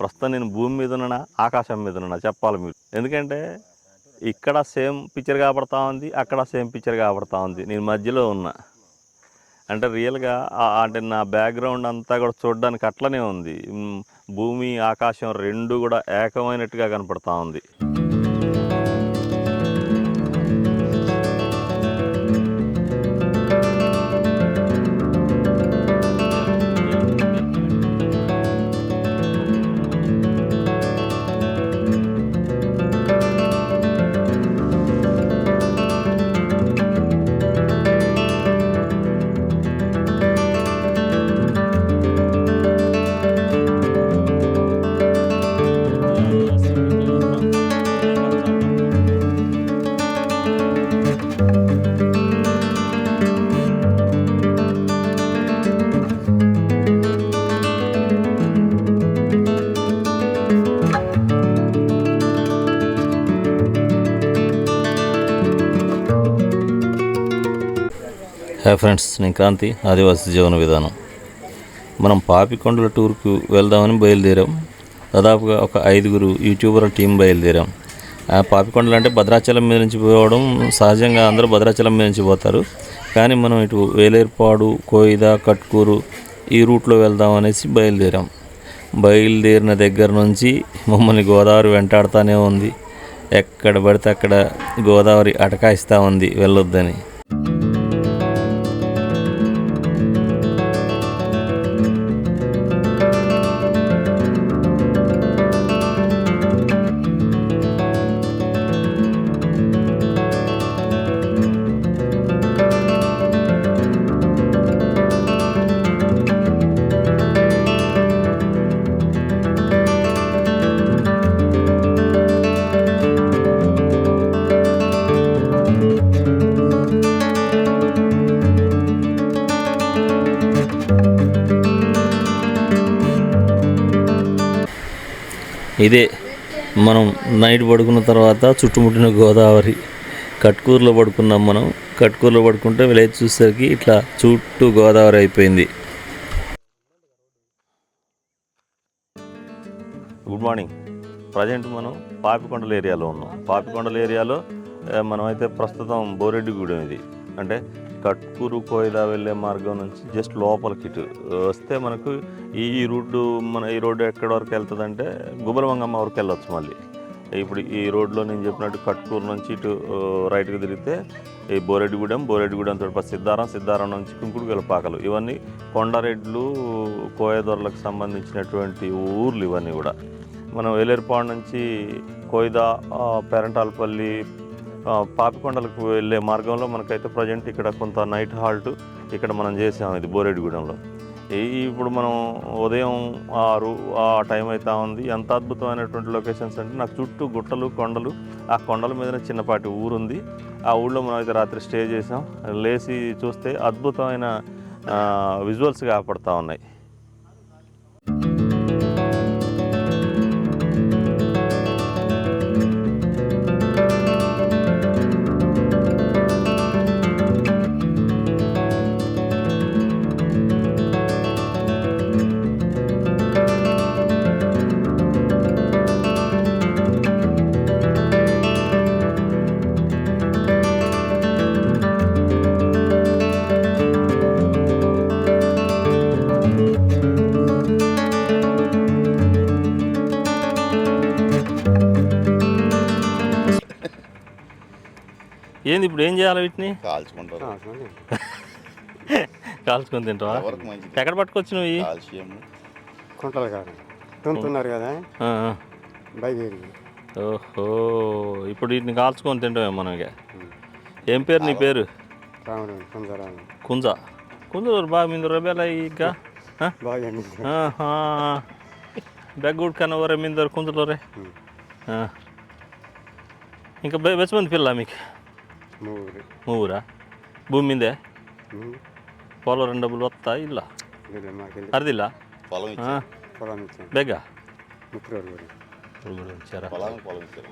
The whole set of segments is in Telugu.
ప్రస్తుతం నేను భూమి మీద ఉన్నా ఆకాశం మీద ఉన్నా చెప్పాలి మీరు. ఎందుకంటే ఇక్కడ సేమ్ పిక్చర్ కాబడతా ఉంది అక్కడ సేమ్ పిక్చర్ కాబడతా ఉంది. నేను మధ్యలో ఉన్నా. అంటే రియల్గా అంటే నా బ్యాక్గ్రౌండ్ అంతా కూడా చూడడానికి అట్లనే ఉంది. భూమి ఆకాశం రెండు కూడా ఏకమైనట్టుగా కనపడతా ఉంది. హాయ్ ఫ్రెండ్స్ నేను క్రాంతి ఆదివాసీ జీవన విధానం. మనం పాపికొండల టూర్కు వెళ్దామని బయలుదేరాం. దాదాపుగా ఒక ఐదుగురు యూట్యూబర్ టీం బయలుదేరాం. ఆ పాపికొండలు అంటే భద్రాచలం మీద నుంచి పోవడం సహజంగా అందరూ భద్రాచలం మీద నుంచి పోతారు. కానీ మనం ఇటు వేలేర్పాడు కోయిద కట్కూరు ఈ రూట్లో వెళ్దాం అనేసి బయలుదేరాం. బయలుదేరిన దగ్గర నుంచి మమ్మల్ని గోదావరి వెంటాడుతూనే ఉంది. ఎక్కడ పడితే అక్కడ గోదావరి అటకాయిస్తూ ఉంది వెళ్ళొద్దని. ఇదే మనం నైట్ పడుకున్న తర్వాత చుట్టుముట్టిన గోదావరి కట్కూరులో పడుకున్నాం మనం. కట్కూరులో పడుకుంటే విలేజ్ చూసేసరికి ఇట్లా చుట్టూ గోదావరి అయిపోయింది. Good morning. ప్రజెంట్ మనం పాపికొండల ఏరియాలో ఉన్నాం. పాపికొండల ఏరియాలో మనమైతే ప్రస్తుతం బోరెడ్డిగూడెం ఇది. అంటే కట్కూరు కోయిదా వెళ్ళే మార్గం నుంచి జస్ట్ లోపలికి ఇటు. వస్తే మనకు ఈ రోడ్డు మన ఈ రోడ్డు ఎక్కడి వరకు వెళ్తుంది అంటే గుబలమంగమ్మ వరకు వెళ్ళొచ్చు మళ్ళీ. ఇప్పుడు ఈ రోడ్లో నేను చెప్పినట్టు కట్కూరు నుంచి ఇటు రైట్కి తిరిగితే ఈ బోరెడ్డిగూడెం బోరెడ్డిగూడెం తోటి సిద్ధారం సిద్ధారం నుంచి కుంకుడు పాకలు. ఇవన్నీ కొండరెడ్లు కోయదొరలకు సంబంధించినటువంటి ఊర్లు ఇవన్నీ కూడా. మనం వేలేరుపాడు నుంచి కోయిదా పెరంటాలపల్లి పాపికొండలకు వెళ్ళే మార్గంలో మనకైతే ప్రజెంట్ ఇక్కడ కొంత నైట్ హాల్ట్ ఇక్కడ మనం చేసాం ఇది బోరెడ్డిగూడెంలో ఇప్పుడు మనం ఉదయం ఆరు ఆ టైం అవుతా ఉంది. ఎంత అద్భుతమైనటువంటి లొకేషన్స్ అంటే నాకు చుట్టూ గుట్టలు కొండలు ఆ కొండల మీద చిన్నపాటి ఊరుంది. ఆ ఊళ్ళో మనం అయితే రాత్రి స్టే చేసాం. లేచి చూస్తే అద్భుతమైన విజువల్స్ కాపాడుతూ ఉన్నాయి. ఏంది ఇప్పుడు ఏం చేయాలి వీటిని? కాల్చుకొని తింటావా? ఎక్కడ పట్టుకొచ్చు నువ్వు కుంటలు కాదు. కదా? బయట ఓహో ఇప్పుడు వీటిని కాల్చుకొని తింటామే మనం ఇక. ఏం పేరు నీ పేరు? రాముడు కుందరాలు కుంజ. కుంజ బాగా మీద రబేలా ఇక బాగా ఎండింది. బెగ్గుడ్ కనవరే మీద కుంజలోరే? ఇంకా బెచ్చమంది పిల్ల మీకు? ಮೂವೂರಾ. ಭೂಮಿ ಹಿಂದೆ ಪೋಲರ್ ಡಬಲ್ ಒತ್ತಾ ಇಲ್ಲ? ಅರ್ದಿಲ್ಲ ಬೇಗ?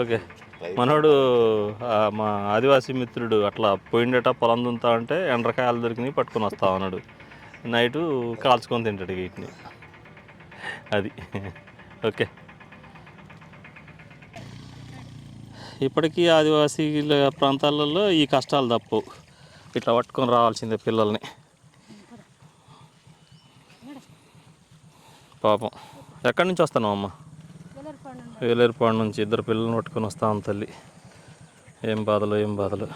ఓకే మనోడు మా ఆదివాసీ మిత్రుడు అట్లా పోయిండేట పొలం దుంతా అంటే ఎండ్రకాయలు దొరికినాయి పట్టుకొని వస్తా అన్నాడు నైటు కాల్చుకొని తింటాడు వీటిని అది ఓకే ఇప్పటికీ ఆదివాసీల ప్రాంతాలలో ఈ కష్టాలు తప్పవు ఇట్లా పట్టుకొని రావాల్సిందే పిల్లల్ని. పాపం. ఎక్కడి నుంచి వస్తున్నావు అమ్మ? వేలేరుపాడు నుంచి ఇద్దరు పిల్లల్ని పట్టుకొని వస్తాం తల్లి. ఏం బాధలు ఏం బాధలు.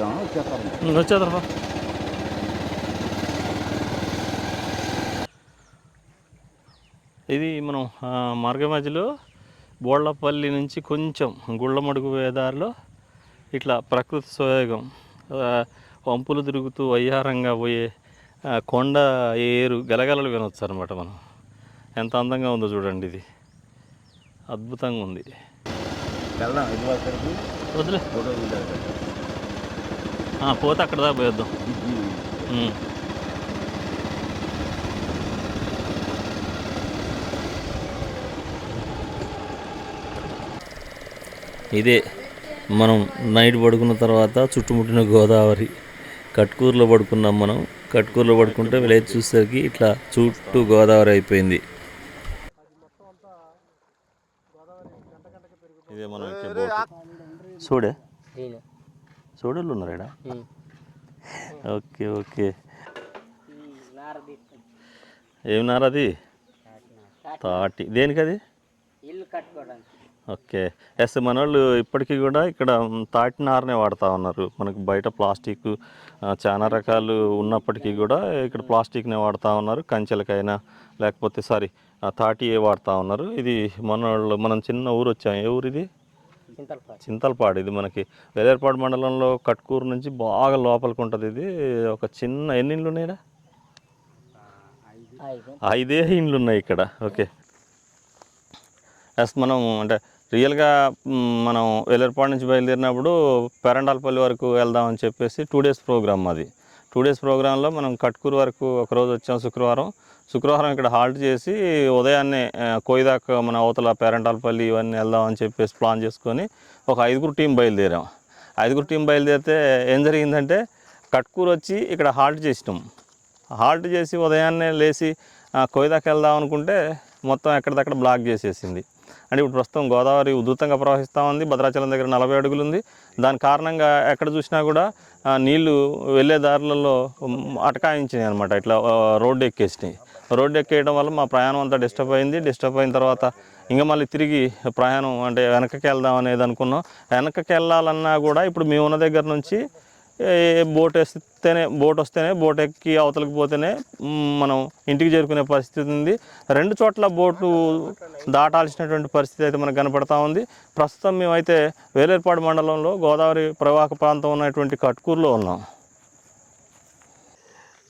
వచ్చేదరా ఇది మనం మార్గ మధ్యలో బోళ్ళపల్లి నుంచి కొంచెం గుళ్ళమడుగు పోయే దారిలో ఇట్లా ప్రకృతి సోయోగం వంపులు తిరుగుతూ వయ్యారంగా పోయే కొండ ఏరు గలగలలు వినొచ్చు అనమాట మనం. ఎంత అందంగా ఉందో చూడండి ఇది. అద్భుతంగా ఉంది. వదిలే. ఆ, పోతే అక్కడ దాకా పోయేద్దాం. ఇదే మనం నైట్ పడుకున్న తర్వాత చుట్టుముట్టిన గోదావరి. కట్కూరులో పడుకున్నాం మనం. కట్కూరులో పడుకుంటే లేచి చూసేసరికి ఇట్లా చుట్టూ గోదావరి అయిపోయింది. చూడే. చూడళ్ళు ఉన్నారా ఓకే ఓకే. ఏం నారది? తాటి. దేనికది? ఇల్లు కట్టుకోవడానికి. ఓకే. ఎస్ మన వాళ్ళు ఇప్పటికీ కూడా ఇక్కడ తాటి నారనే వాడుతూ ఉన్నారు. మనకి బయట ప్లాస్టిక్ చాలా రకాలు ఉన్నప్పటికీ కూడా ఇక్కడ ప్లాస్టిక్నే వాడుతూ ఉన్నారు. కంచెలకైనా లేకపోతే సారీ తాటియే వాడుతూ ఉన్నారు. ఇది మన వాళ్ళు మనం చిన్న ఊరు వచ్చాం. ఏ ఊరు ఇది చింతలపాడు. చింతలపాడు. ఇది మనకి వేలేర్పాడు మండలంలో కట్కూరు నుంచి బాగా లోపలికి ఉంటుంది. ఇది ఒక చిన్న ఎన్ని ఇండ్లు ఉన్నాయిడా ఐదు. ఇండ్లు ఉన్నాయి ఇక్కడ. ఓకే. ఎస్ మనం అంటే రియల్గా మనం వేలేర్పాడు నుంచి బయలుదేరినప్పుడు పెరండాలపల్లి వరకు వెళ్దామని చెప్పేసి టూ డేస్ ప్రోగ్రామ్ అది. టూ డేస్ ప్రోగ్రాంలో మనం కట్కూరు వరకు ఒకరోజు వచ్చాం శుక్రవారం. శుక్రవారం ఇక్కడ హాల్ట్ చేసి ఉదయాన్నే కోయిదాకా మన అవతల పేరంటాలపల్లి ఇవన్నీ వెళ్దామని చెప్పేసి ప్లాన్ చేసుకొని ఒక ఐదుగురు టీం బయలుదేరాం. ఐదుగురు టీం బయలుదేరితే ఏం జరిగిందంటే కట్కూరు వచ్చి ఇక్కడ హాల్ట్ చేసినాం. హాల్ట్ చేసి ఉదయాన్నే లేచి కోయిదాకా వెళ్దాం అనుకుంటే మొత్తం ఎక్కడిదక్కడ బ్లాక్ చేసేసింది. అంటే ఇప్పుడు ప్రస్తుతం గోదావరి ఉధృతంగా ప్రవహిస్తూ ఉంది భద్రాచలం దగ్గర నలభై అడుగులు ఉంది దాని కారణంగా ఎక్కడ చూసినా కూడా నీళ్ళు వెళ్ళే దారులలో అటకాయించినాయి అనమాట ఇట్లా రోడ్డు ఎక్కేసినాయి. రోడ్డు ఎక్కేయడం వల్ల మా ప్రయాణం అంతా డిస్టర్బ్ అయింది. డిస్టర్బ్ అయిన తర్వాత ఇంకా మళ్ళీ తిరిగి ప్రయాణం అంటే వెనకకి వెళ్దాం అనేది అనుకున్నాం. వెనకకి వెళ్ళాలన్నా కూడా ఇప్పుడు మేము ఉన్న దగ్గర నుంచి బోట్ వేస్తేనే బోట్ వస్తేనే బోట్ ఎక్కి అవతలకి పోతేనే మనం ఇంటికి చేరుకునే పరిస్థితి ఉంది. రెండు చోట్ల బోటు దాటాల్సినటువంటి పరిస్థితి అయితే మనకు కనపడతా ఉంది. ప్రస్తుతం మేమైతే వేలేర్పాడు మండలంలో గోదావరి ప్రవాహ ప్రాంతం ఉన్నటువంటి కట్కూరులో ఉన్నాం.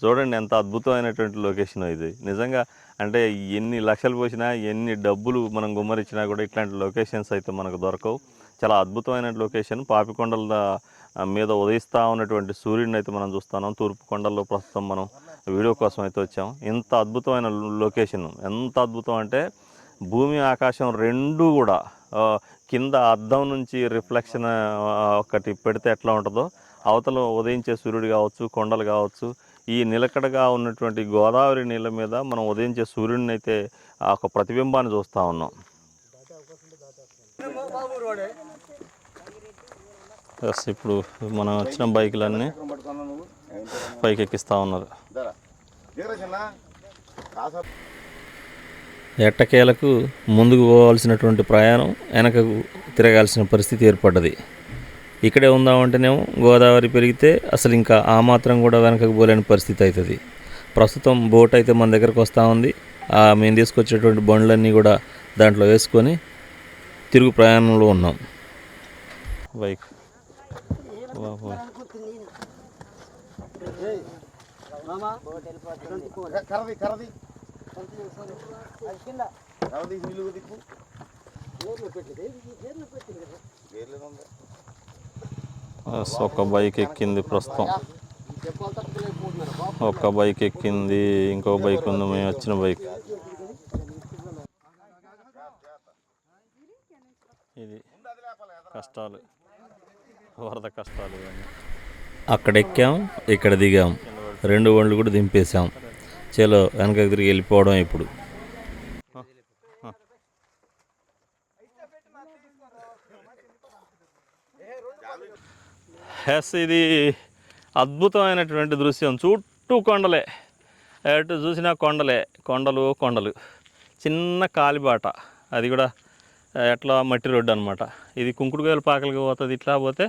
చూడండి ఎంత అద్భుతమైనటువంటి లొకేషన్ ఇది. నిజంగా అంటే ఎన్ని లక్షలు పోసినా ఎన్ని డబ్బులు మనం గుమ్మరిచ్చినా కూడా ఇట్లాంటి లొకేషన్స్ అయితే మనకు దొరకవు. చాలా అద్భుతమైన లొకేషన్ పాపికొండల మీద ఉదయిస్తూ ఉన్నటువంటి సూర్యుడిని అయితే మనం చూస్తున్నాం తూర్పు కొండల్లో ప్రస్తుతం మనం వీడియో కోసం అయితే వచ్చాం ఇంత అద్భుతమైన లొకేషన్ ఎంత అద్భుతం అంటే భూమి ఆకాశం రెండు కూడా కింద అద్దం నుంచి రిఫ్లెక్షన్ ఒకటి పెడితే ఎట్లా ఉంటుందో అవతల ఉదయించే సూర్యుడు కావచ్చు కొండలు కావచ్చు ఈ నిలకడగా ఉన్నటువంటి గోదావరి నీళ్ళ మీద మనం ఉదయించే సూర్యుడిని అయితే ఒక ప్రతిబింబాన్ని చూస్తూ ఉన్నాం ఎస్ ఇప్పుడు మనం వచ్చిన బైకులన్నీ పైకి ఎక్కిస్తూ ఉన్నారు. ఎట్టకేలకు ముందుకు పోవాల్సినటువంటి ప్రయాణం వెనకకు తిరగాల్సిన పరిస్థితి ఏర్పడ్డది. ఇక్కడే ఉందామంటేనేమో గోదావరి పెరిగితే అసలు ఇంకా ఆ మాత్రం కూడా వెనకకు పోలేని పరిస్థితి అవుతుంది ప్రస్తుతం బోట్ అయితే మన దగ్గరకు వస్తూ ఉంది. ఆ మేము తీసుకొచ్చేటువంటి బండ్లన్నీ కూడా దాంట్లో వేసుకొని తిరుగు ప్రయాణంలో ఉన్నాం. బైక్ కరది కరది కరది నిలుగు దిక్కు ఒక బైక్ ఎక్కింది ప్రస్తుతం. ఒక బైక్ ఎక్కింది ఇంకో బైక్ ఉంది మేము వచ్చిన బైక్ ఇది కష్టాలు. వరద కష్టాలు అక్కడ ఎక్కాం ఇక్కడ దిగాం. రెండు బండ్లు కూడా దింపేశాం. చలో వెనకకి తిరిగి వెళ్ళిపోవడం ఇప్పుడు. హెస్ ఇది అద్భుతమైనటువంటి దృశ్యం. చుట్టూ కొండలే. ఎటు చూసినా కొండలే. కొండలు కొండలు. చిన్న కాలిబాట. అది కూడా ఎట్లా మట్టి రోడ్డు అనమాట ఇది కుంకుడుకాయల పాకలకి పోతుంది ఇట్లా పోతే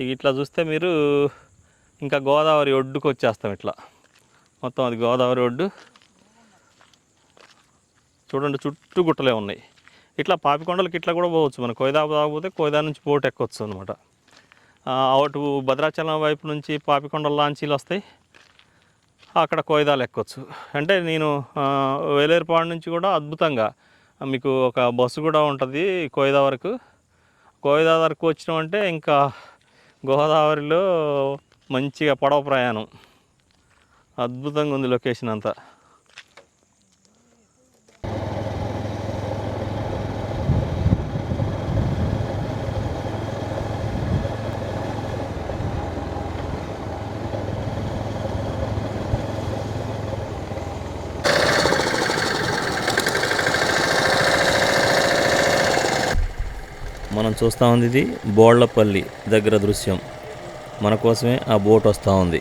ఇక ఇట్లా చూస్తే మీరు ఇంకా గోదావరి ఒడ్డుకు వచ్చేస్తాం ఇట్లా. మొత్తం అది గోదావరి ఒడ్డు. చూడండి చుట్టూ గుట్టలే ఉన్నాయి. ఇట్లా పాపికొండలకి ఇట్లా కూడా పోవచ్చు. మనం కోయిదా పోతే కోయిదా నుంచి బోట్ ఎక్కొచ్చు అనమాట అటు భద్రాచలం వైపు నుంచి పాపికొండల లాంచీలు వస్తాయి. అక్కడ కోయిదాలు ఎక్కొచ్చు. అంటే నేను వేలేరుపాడు నుంచి కూడా అద్భుతంగా మీకు ఒక బస్సు కూడా ఉంటుంది కోయిదా వరకు కోయిదా వరకు వచ్చినామంటే ఇంకా గోదావరిలో మంచిగా పడవ ప్రయాణం. అద్భుతంగా ఉంది లొకేషన్ అంతా మనం చూస్తూ ఉంది ఇది బోళ్ళపల్లి దగ్గర దృశ్యం. మన కోసమే ఆ బోట్ వస్తూ ఉంది.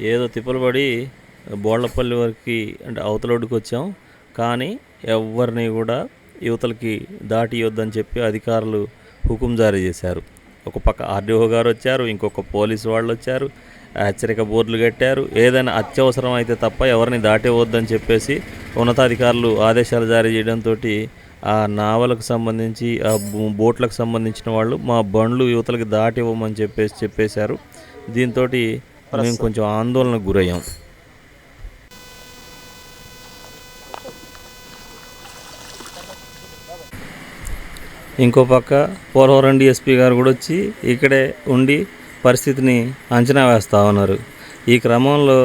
ఏదో తిప్పలు పడి బోళ్ళపల్లి వరకు అంటే అవతలొడ్డుకు వచ్చాం. కానీ ఎవరిని కూడా యువతలకి దాటి చెప్పి అధికారులు హుకుం జారీ చేశారు. ఒక పక్క ఆర్డీఓ గారు వచ్చారు ఇంకొక పోలీసు వాళ్ళు వచ్చారు. హెచ్చరిక బోర్డులు కట్టారు. ఏదైనా అత్యవసరం అయితే తప్ప ఎవరిని దాటివద్దని చెప్పేసి ఉన్నతాధికారులు ఆదేశాలు జారీ చేయడంతో ఆ నావలకు సంబంధించి ఆ బోట్లకు సంబంధించిన వాళ్ళు మా బండ్లు యువతలకి దాటి ఇవ్వమని చెప్పేసి చెప్పేశారు. దీంతో మేము కొంచెం ఆందోళనకు గురయ్యాం. ఇంకో పక్క పోలవరం డిఎస్పీ గారు కూడా వచ్చి ఇక్కడే ఉండి పరిస్థితిని అంచనా వేస్తూ ఉన్నారు. ఈ క్రమంలో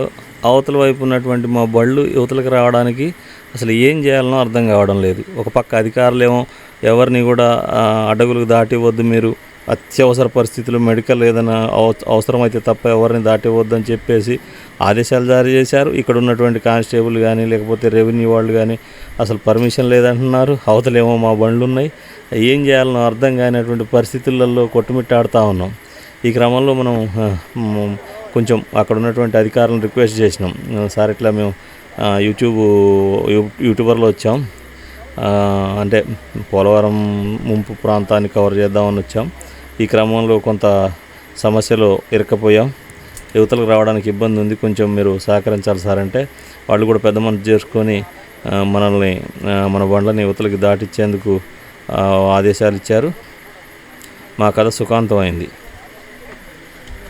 అవతల వైపు ఉన్నటువంటి మా బళ్ళు యువతలకు రావడానికి అసలు ఏం చేయాలనో అర్థం కావడం లేదు. ఒక పక్క అధికారులేమో ఎవరిని కూడా ఆ, దాటివద్దు మీరు అత్యవసర పరిస్థితులు మెడికల్ ఏదైనా అవసరమైతే తప్ప ఎవరిని దాటివద్దు అని చెప్పేసి ఆదేశాలు జారీ చేశారు. ఇక్కడ ఉన్నటువంటి కానిస్టేబుల్ కానీ లేకపోతే రెవెన్యూ వాళ్ళు కానీ అసలు పర్మిషన్ లేదంటున్నారు. అవతలేమో మా బండ్లు ఉన్నాయి ఏం చేయాలనో అర్థం కానిటువంటి పరిస్థితులలో కొట్టుమిట్టాడుతూ ఉన్నాం. ఈ క్రమంలో మనం కొంచెం అక్కడ ఉన్నటువంటి అధికారులను రిక్వెస్ట్ చేసినాం. సార్ ఇట్లా మేము యూట్యూబ్ యూ- యూట్యూబర్లో వచ్చాం. అంటే పోలవరం ముంపు ప్రాంతాన్ని కవర్ చేద్దామని వచ్చాం. ఈ క్రమంలో కొంత సమస్యలో ఇరకపోయాం యువతలకు రావడానికి ఇబ్బంది ఉంది. కొంచెం మీరు సహకరించాలి సార్ అంటే వాళ్ళు కూడా పెద్ద మనసు చేసుకొని మనల్ని మన బండ్లని యువతలకి దాటిచ్చేందుకు ఆదేశాలు ఇచ్చారు. మా కథ సుఖాంతం అయింది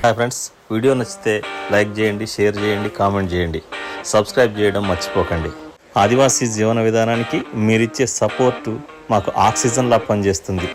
హాయ్ ఫ్రెండ్స్ వీడియో నచ్చితే లైక్ చేయండి షేర్ చేయండి కామెంట్ చేయండి. సబ్స్క్రైబ్ చేయడం మర్చిపోకండి. ఆదివాసీ జీవన విధానానికి మీరిచ్చే సపోర్టు మాకు ఆక్సిజన్లా పనిచేస్తుంది.